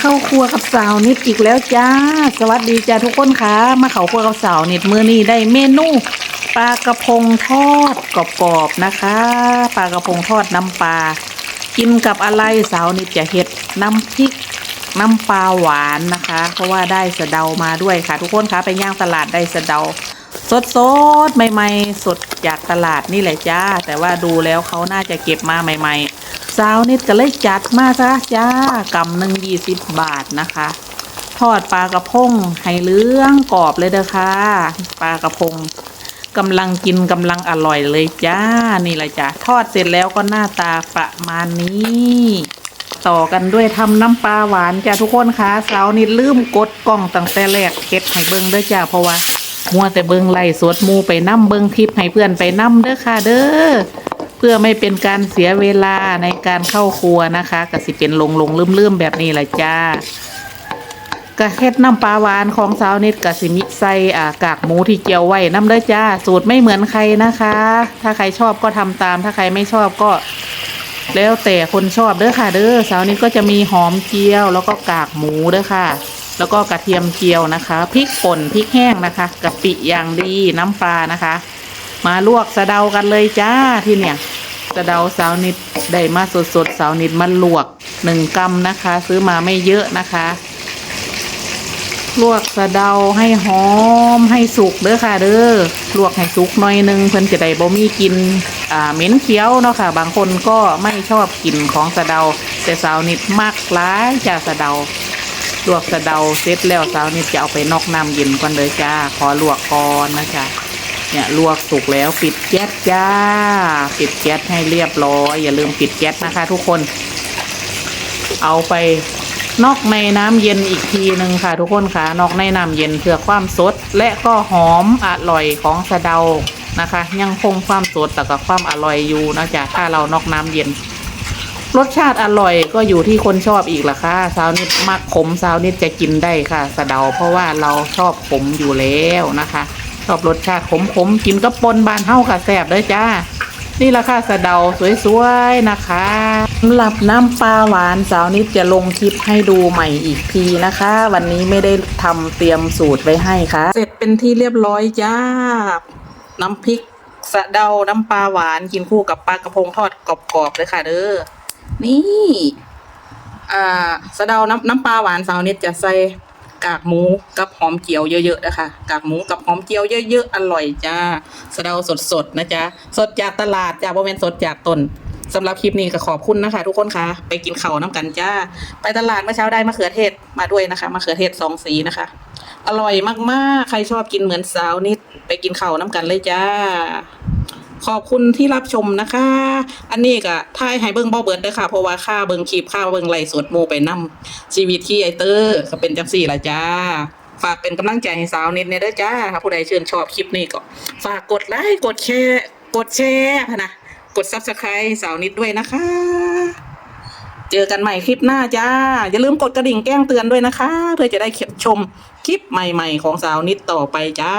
เข้าครัวกับสาวนิดอีกแล้วจ้า สวัสดีจ้าทุกคนค่ะ มาเข้าครัวกับสาวนิดมื้อนี้ได้เมนูปลากระพงทอดกรอบๆนะคะ ปลากระพงทอดน้ำปลากินกับอะไรสาวนิดจะเห็ดน้ำพริกน้ำปลาหวานนะคะ เพราะว่าได้สะเดามาด้วยค่ะ ทุกคนคะไปย่างตลาดได้สะเดา สดสดๆใหม่ ๆ สดจากตลาดนี่แหละจ้า แต่ว่าดูแล้วเขาน่าจะเก็บมาใหม่ ๆ สาวนิดก็เลยจัดมาซะจ้ากำหนึ่งยี่สิบบาทนะคะ ทอดปลากระพงให้เหลืองกรอบเลยเด้อค่ะปลากระพงกำลังกินกำลังอร่อยเลยจ้านี่แหละจ้าทอดเสร็จแล้วก็หน้าตาประมาณนี้ ต่อกันด้วยทำน้ำปลาหวานจ้าทุกคนคะสาวนิดลืมกดกล้องตั้งแต่แรกเก็บให้เบิ้งเด้อจ้าเพราะว่ามัวแต่เบิงไล่สวดมูไปนั่มเบิงคลิปให้เพื่อนไปนั่มเด้อค่ะเด้อ เพื่อไม่เป็นการเสียเวลาในการเข้าครัวนะคะก็สิเป็นลงลงลืมลืมๆแบบนี้แหละจ้ากะเฮ็ดน้ำปลาหวานของสาวนิดกะสิมิใส่อ่ากากหมูที่เจียวไว้น้ำเด้อจ้า สูตรไม่เหมือนใครนะคะ ถ้าใครชอบก็ทำตาม ถ้าใครไม่ชอบก็ แล้วแต่คนชอบเด้อค่ะ เด้อสาวนิดก็จะมีหอมเจียว แล้วก็กากหมูเด้อค่ะ แล้วก็กระเทียมเจียวนะคะพริกป่นพริกแห้งนะคะกะปิอย่างดีน้ำปลานะคะ มาลวกสะเดากันเลยจ้าที่เนี่ย สะเดาสาวนิดได้มาสดๆสาวนิดมาลวกหนึ่งกำนะคะ ซื้อมาไม่เยอะนะคะ ลวกสะเดาให้หอมให้สุกเด้อค่ะ เด้อลวกให้สุกหน่อยหนึงเพิ่นจะได้บ่มีกินอ่าเหม็นเคี้ยวเนาะค่ะ บางคนก็ไม่ชอบกลิ่นของสะเดา แต่สาวนิดมากร้ายจ้าสะเดาลวกสะเดาเสร็จแล้วสาวนิดจะเอาไปนอกน้ำเย็นก่อนเลยจ้าขอลวกก่อนนะจ๊ะ เนี่ยลวกสุกแล้วปิดแก๊สจ้า ปิดแก๊สให้เรียบร้อย อย่าลืมปิดแก๊สนะคะ ทุกคน เอาไปนอกในน้ำเย็นอีกทีหนึ่งค่ะ ทุกคนค่ะ นอกในน้ำเย็นเพื่อความสด และก็หอมอร่อยของสะเดานะคะ ยังคงความสดแต่ก็ความอร่อยอยู่นะจ๊ะถ้าเรานอกน้ำเย็น รสชาติอร่อยก็อยู่ที่คนชอบอีกล่ะค่ะสาวนิดมักขมสาวนิดจะกินได้ค่ะ สะเดาเพราะว่าเราชอบขมอยู่แล้วนะคะ ชอบรสชาติขมขมกินก็ปนบานเท่าค่ะแซ่บเลยจ้า นี่ละค่ะสะเดาสวยๆนะคะสำหรับน้ำปลาหวานสาวนิดจะลงคลิปให้ดูใหม่อีกทีนะคะ วันนี้ไม่ได้ทำเตรียมสูตรไว้ให้ค่ะ เสร็จเป็นที่เรียบร้อยจ้า น้ำพริกสะเดาน้ำปลาหวานกินคู่กับปลากระพงทอดกรอบๆเลยค่ะเด้อนี่ อ่าสะเดาน้ำน้ำปลาหวานสาวนิดจะใส่ กากหมูกับหอมเจียวเยอะๆนะคะ กากหมูกับหอมเจียวเยอะๆอร่อยจ้าสะเดาสดๆนะจ๊ะสดจากตลาดจ้าโมเมนสดจากต้นสำหรับคลิปนี้ก็ขอบคุณนะคะ ทุกคนคะไปกินข้าวน้ำกันจ้า ไปตลาดเมื่อเช้าได้มะเขือเทศมาด้วยนะคะมะเขือเทศสองสีนะคะ อร่อยมากๆ ใครชอบกินเหมือนสาวนิด ไปกินข้าวน้ำกันเลยจ้า ขอบคุณที่รับชมนะคะ อันนี้ก็ถ่ายให้เบิ่งบ่เบิดเด้อค่ะ เพราะว่าค่าเบิ่งคลิปค่าเบิ่งไลฟ์สดหมู่ไปนํชีวิตที่ไอเตอร์ก็เป็นจังซี่ละจ้า ฝากเป็นกำลังใจให้สาวนิดเนี่ยเด้อจ้าถ้าผู้ใดชื่นชอบคลิปนี้ก็ ฝากกดไลค์กดแชร์กดแชร์นะกด Subscribe สาวนิดด้วยนะคะ เจอกันใหม่คลิปหน้าจ้า อย่าลืมกดกระดิ่งแจ้งเตือนด้วยนะคะ เพื่อจะได้ชมคลิปใหม่ ๆ ของสาวนิดต่อไปจ้า